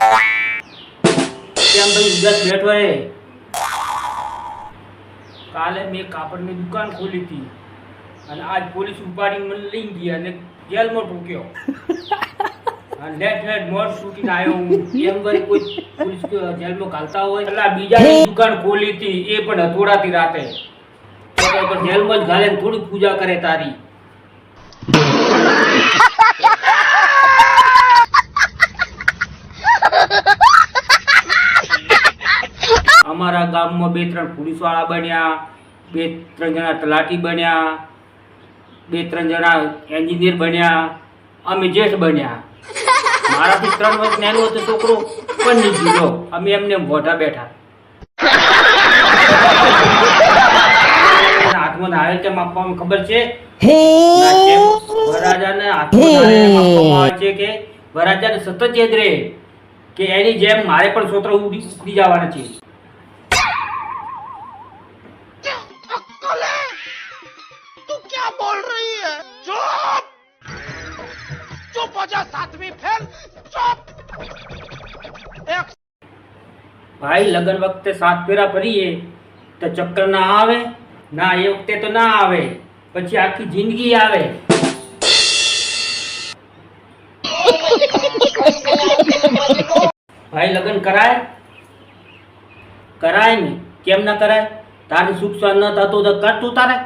કેમ ભાઈ ઉદાસ બેઠો એ કાલે મેં કાપડની દુકાન ખોલી હતી અને આજ પોલીસ ઉપાડી મને લઈ ગયા અને જેલમાં ઠોક્યો લેટ લેટ મોર છૂટીને આવ્યો હું. એમ કરી કોઈ પોલીસ જેલમાં ઘાલતા હોય? એટલે બીજાની દુકાન ખોલી હતી એ પણ હથોડાથી રાતે. જેલમાં જ ઘાલે થોડી પૂજા કરે તારી. અમારા ગામમાં બે ત્રણ પોલીસવાળા બન્યા બે ત્રણ જણા તલાટી બન્યા બે ત્રણ જણા એન્જિનિયર બન્યા અમે જેઠ બન્યા. મારાથી ત્રણ વર્ષ નાનો હતો છોકરો પણ નહીં જીવ્યો. અમે એમને મોઢા બેઠા. હાથમાં નાળિયેર કેમ આપવામાં ખબર છે? વરાજાને હાથમાં છે કે વરાજાને સતત યાદ રહે કે એની જેમ મારે પણ છોતરો ઉડી જવાના છે. ભાઈ, લગન વખતે સાત ફેરા ભરીએ તો ચક્કર ના આવે, ના એ વખતે તો ના આવે, પછી આખી જિંદગી આવે. ભાઈ, લગન કરાય? કરાય ને કેમ ના કરાય? તારી સુખ સ્વાદ ન થતું તો કર તારે?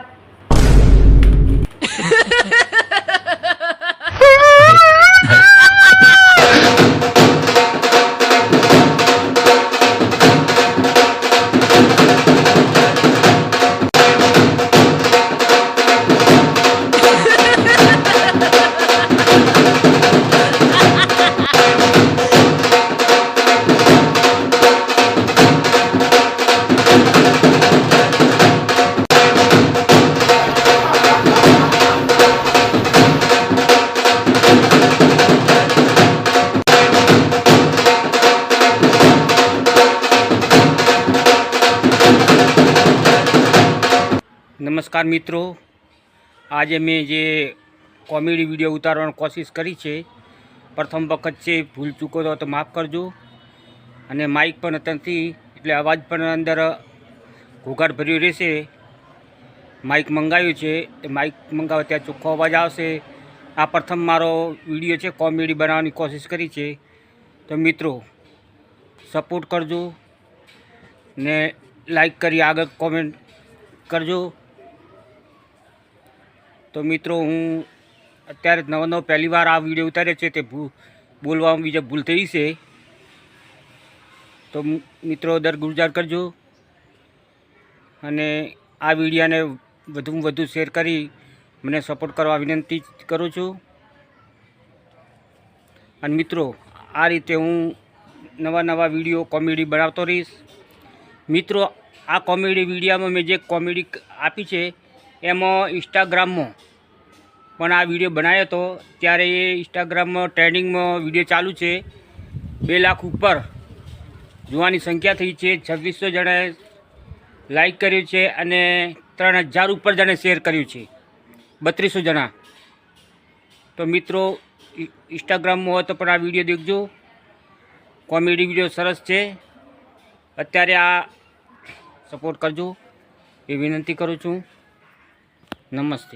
નમસ્કાર મિત્રો. આજે મેં જે કોમેડી વીડિયો ઉતારવાની કોશિશ કરી છે, પ્રથમ વખત છે, ભૂલ ચૂકો તો તો માફ કરજો. અને માઇક પણ નથી એટલે અવાજ પણ અંદર ઘોઘાટ ભર્યો રહેશે. માઇક મંગાવ્યું છે એ માઇક મંગાવે, ત્યાં ચોખ્ખો અવાજ આવશે. આ પ્રથમ મારો વીડિયો છે, કોમેડી બનાવવાની કોશિશ કરી છે. તો મિત્રો સપોર્ટ કરજો ને લાઈક કરી, આગળ કોમેન્ટ કરજો. તો મિત્રો, હું અત્યારે નવો નવો પહેલી વાર આ વીડિયો ઉતાર્યો છે તે બોલવામાં બીજા ભૂલ થઈ છે. તો મિત્રો, દર ગુજાર કરજો. અને આ વિડીયાને વધુમાં વધુ શેર કરી મને સપોર્ટ કરવા વિનંતી કરું છું. અને મિત્રો, આ રીતે હું નવા નવા વીડિયો કોમેડી બનાવતો રહીશ. મિત્રો, આ કોમેડી વિડીયામાં મેં જે કોમેડી આપી છે એમાં ઇન્સ્ટાગ્રામમાં પણ આ વીડિયો બનાવ્યો હતો ત્યારે એ ઇન્સ્ટાગ્રામમાં ટ્રેન્ડિંગમાં વીડિયો ચાલુ છે. બે લાખ ઉપર. જોવાની સંખ્યા થઈ છે છવ્વીસો જણાએ લાઈક કર્યું છે અને ત્રણ હજાર ઉપર જણે શેર કર્યું છે. બત્રીસો જણા. તો મિત્રો ઇન્સ્ટાગ્રામમાં હોય તો પણ આ વીડિયો દેખજો. કોમેડી વીડિયો સરસ છે. અત્યારે આ સપોર્ટ કરજો. એ વિનંતી કરું છું. નમસ્તે.